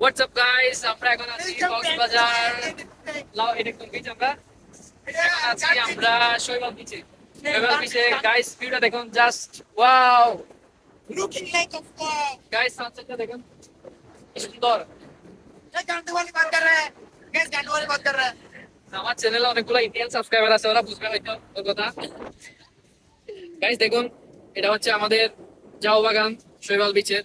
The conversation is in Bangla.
হোয়াটসঅ্যাপ গাইস আমরা এখন আছি কক্সবাজার লাও এটা কোন বিচ আমরা আজকে আমরা শৈবাল বিচে শৈবাল বিচে গাইস ভিউটা দেখুন just wow Looking like a wow. Guys সানসেটটা দেখুন সুন্দর আমার চ্যানেলে অনেকগুলো ইন্ডিয়ান সাবস্ক্রাইবার আছে ওরা বুঝবে হয়তো ওর কথা গাইস দেখুন এটা হচ্ছে আমাদের জাও বাগান শৈবাল বিচের